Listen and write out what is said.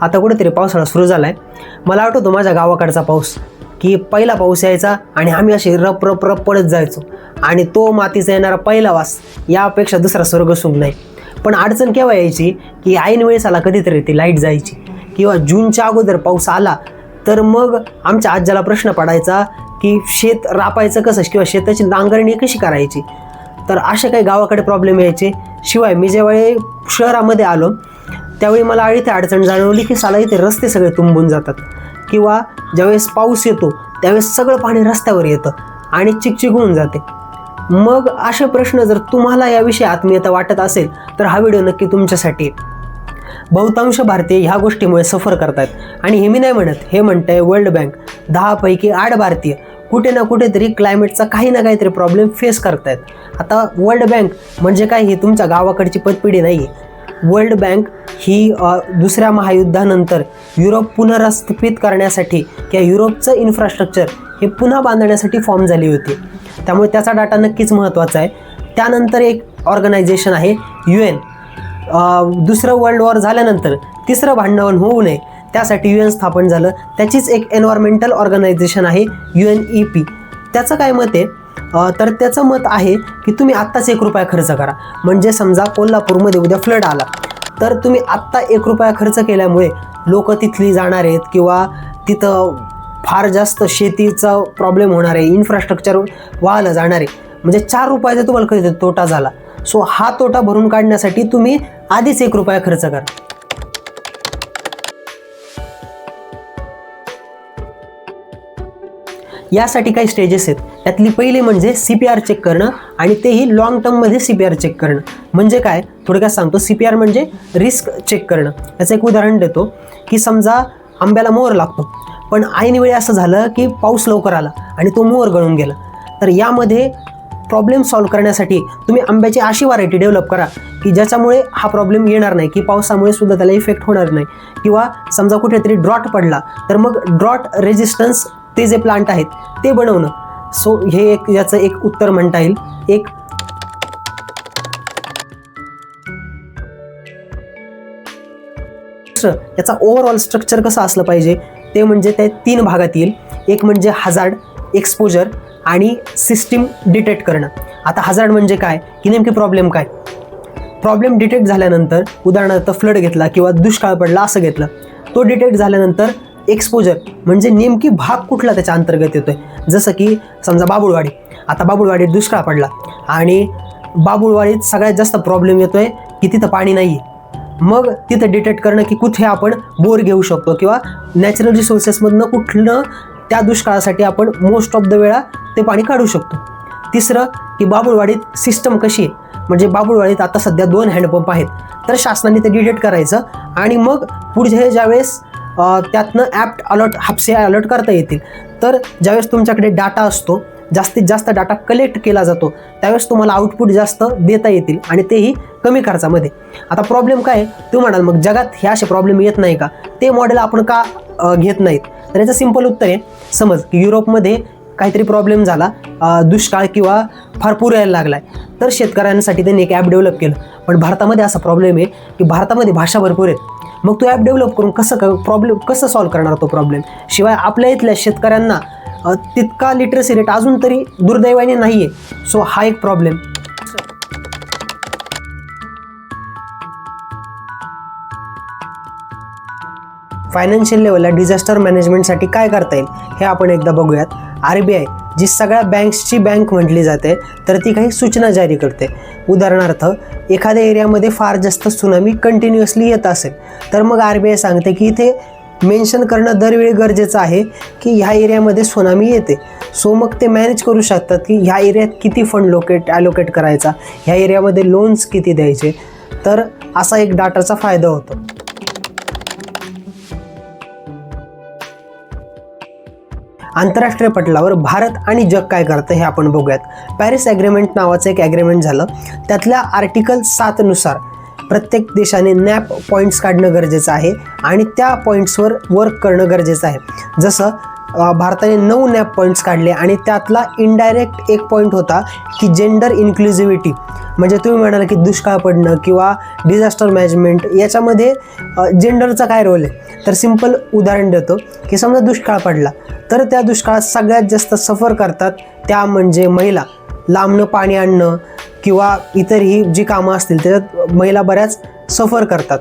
आता कुठेतरी पावसाळा सुरू झाला आहे मला आठवतो माझ्या गावाकडचा पाऊस की पहिला पाऊस यायचा आणि आम्ही असे रप रप रप पडत जायचो. आणि तो मातीचा येणारा पहिला वास यापेक्षा दुसरा स्वर्ग सुख नाही. पण अडचण केव्हा यायची की ऐन वेळेस आला कधीतरी ती लाइट जायची. किंवा जूनच्या अगोदर पाऊस आला तर मग आमच्या आज्याला प्रश्न पडायचा की शेत रापायचं कसं? किंवा शेताची नांगरणी कशी करायची? तर असे काही गावाकडे प्रॉब्लेम यायचे. शिवाय मी ज्यावेळी शहरामध्ये आलो त्यावेळी मला इथे अडचण जाणवली की साला इथे रस्ते सगळे तुंबून जातात. किंवा ज्यावेळेस पाऊस येतो त्यावेळेस सगळं पाणी रस्त्यावर येतं आणि चिकचिक होऊन जाते. मग असे प्रश्न जर तुम्हाला याविषयी आत्मीयता वाटत असेल तर हा व्हिडिओ नक्की तुमच्यासाठी बहुतांश भारतीय ह्या गोष्टीमुळे सफर करतात आणि हे मी नाही म्हणत हे म्हणतंय वर्ल्ड बँक. दहापैकी आठ भारतीय कुठे ना कुठेतरी क्लायमेटचा काही ना काहीतरी प्रॉब्लेम फेस करतायत. आता वर्ल्ड बँक म्हणजे काय ही तुमच्या गावाकडची पतपिढी नाही आहे वर्ल्ड बँक ही दुसऱ्या महायुद्धानंतर युरोप पुनर्स्थापित करण्यासाठी किंवा युरोपचं इन्फ्रास्ट्रक्चर हे पुन्हा बांधण्यासाठी फॉर्म झाली होती. त्यामुळे त्याचा डाटा नक्कीच महत्त्वाचा आहे. त्यानंतर एक ऑर्गनायझेशन आहे यू एन दुसरं वर्ल्ड वॉर झाल्यानंतर तिसरं भांडण होऊ नये त्यासाठी यू एन स्थापन झालं. त्याचीच एक एन्व्हायरमेंटल ऑर्गनायझेशन आहे यू एन ई पी त्याचं काय मत आहे? तर त्याचं मत आहे की तुम्ही आत्ताच एक रुपया खर्च करा. म्हणजे समजा कोल्हापूरमध्ये उद्या फ्लड आला. तर तुम्ही आत्ता एक रुपया खर्च केल्यामुळे लोक तिथली जाणार आहेत किंवा तिथं फार जास्त शेतीचा प्रॉब्लेम होणार आहे इन्फ्रास्ट्रक्चर वाहलं जाणार आहे. म्हणजे चार रुपयाचा तुम्हाला कधी तोटा झाला. सो हा तोटा भरून काढण्यासाठी तुम्ही आधीच एक रुपया खर्च करा. यासाठी काही स्टेजेस आहेत. त्यातली पहिली म्हणजे सी पी आर चेक करणं आणि तेही लॉंग टर्ममध्ये सी पी आर चेक करणं. म्हणजे काय? थोडक्यात सांगतो. सी पी आर म्हणजे रिस्क चेक करणं. याचं एक उदाहरण देतो की समजा आंब्याला मोहर लागतो पण ऐन वेळी असं झालं की पाऊस लवकर आला आणि तो मोहर गळून गेला. तर यामध्ये प्रॉब्लेम सॉल्व करण्यासाठी तुम्ही आंब्याची अशी व्हरायटी डेव्हलप करा की ज्याच्यामुळे हा प्रॉब्लेम येणार नाही की पावसामुळे सुद्धा त्याला इफेक्ट होणार नाही. किंवा समजा कुठेतरी ड्रॉट पडला तर मग ड्रॉट रेजिस्टन्स ते जे प्लांट आहेत ते बनवणं. सो हे एक याचं एक उत्तर म्हणता येईल. एक महाराष्ट्र याचा ओव्हरऑल स्ट्रक्चर कसं असलं पाहिजे ते म्हणजे ते तीन भागात येईल. एक म्हणजे हजार्ड एक्सपोजर आणि सिस्टीम डिटेक्ट करणं. आता हजार्ड म्हणजे काय? की नेमकी प्रॉब्लेम काय? प्रॉब्लेम डिटेक्ट झाल्यानंतर उदाहरणार्थ फ्लड घेतला किंवा दुष्काळ पडला असं घेतलं तो डिटेक्ट झाल्यानंतर एक्सपोजर म्हणजे नेमकी भाग कुठला त्याच्या अंतर्गत येतोय? जसं की समजा बाबुळवाडी. आता बाबुळवाडीत दुष्काळ पडला आणि बाबुळवाडीत सगळ्यात जास्त प्रॉब्लेम येतोय की तिथं पाणी नाही आहे मग तिथं डिटेक्ट करणं की कुठे आपण बोर घेऊ शकतो किंवा नॅचरल रिसोर्सेसमधनं कुठलं त्या दुष्काळासाठी आपण मोस्ट ऑफ द वेळा ते पाणी काढू शकतो. तिसरं की बाबुळवाडीत सिस्टम कशी आहे? म्हणजे बाबुळवाडीत आता सध्या दोन हँडपंप आहेत. तर शासनाने ते डिटेक्ट करायचं आणि मग पुढे ज्यावेळेस त्यातनं ॲप्ट अलर्ट हापसे अलर्ट करता येतील. तर ज्यावेळेस तुमच्याकडे डाटा असतो जास्तीत जास्त डाटा कलेक्ट केला जातो त्यावेळेस तुम्हाला आउटपुट जास्त देता येतील आणि तेही कमी खर्चामध्ये. आता प्रॉब्लेम काय आहे? तू म्हणाल मग जगात हे असे प्रॉब्लेम येत नाही का? ते मॉडेल आपण का घेत नाहीत? तर याचं सिंपल उत्तर आहे समज की युरोपमध्ये काहीतरी प्रॉब्लेम झाला दुष्काळ किंवा फार पूर यायला लागलाय. तर शेतकऱ्यांसाठी त्यांनी एक ॲप डेव्हलप केलं. पण भारतामध्ये असा प्रॉब्लेम आहे की भारतामध्ये भाषा भरपूर आहेत. मग तो ॲप डेव्हलप करून कसं क प्रॉब्लेम कसं सॉल्व्ह करणार तो प्रॉब्लेम शिवाय आपल्या इथल्या शेतकऱ्यांना तितका लिटरसी रेट अजून तरी दुर्दैवाने नाही आहे सो हा एक प्रॉब्लेम फायनान्शियल लेवलला डिझास्टर मॅनेजमेंटसाठी काय करता येईल हे आपण एकदा बघूयात. आर बी आय जी सगळ्या बँक्सची बँक म्हटली जाते तर ती काही सूचना जारी करते. उदाहरणार्थ एखाद्या एरियामध्ये फार जास्त सुनामी कंटिन्युअसली येत असेल तर मग आर बी आय सांगते की इथे मेन्शन करणं दरवेळी गरजेचं आहे की ह्या एरियामध्ये सुनामी येते. सो मग ते मॅनेज करू शकतात की ह्या एरियात किती फंड लोकेट ॲलोकेट करायचा ह्या एरियामध्ये लोन्स किती द्यायचे. तर असा एक डाटाचा फायदा होतो. आंतरराष्ट्रीय पटलावर भारत आणि जग काय करतं हे आपण बघूयात. पॅरिस ॲग्रीमेंट नावाचं एक ॲग्रीमेंट झालं. त्यातल्या आर्टिकल सातनुसार प्रत्येक देशाने नॅप पॉईंट्स काढणं गरजेचं आहे आणि त्या पॉईंट्सवर वर्क करणं गरजेचं आहे. जसं भारताने नऊ नॅप पॉईंट्स काढले आणि त्यातला इनडायरेक्ट एक पॉईंट होता की जेंडर इन्क्लुझिव्हिटी म्हणजे तुम्ही म्हणाल की दुष्काळ पडणं किंवा डिझास्टर मॅनेजमेंट याच्यामध्ये जेंडरचा काय रोल आहे? तर सिंपल उदाहरण देतो की समजा दुष्काळ पडला तर त्या दुष्काळात सगळ्यात जास्त सफर करतात त्या म्हणजे महिला. लांबणं पाणी आणणं किंवा इतरही जी कामं असतील त्याच्यात महिला बऱ्याच सफर करतात.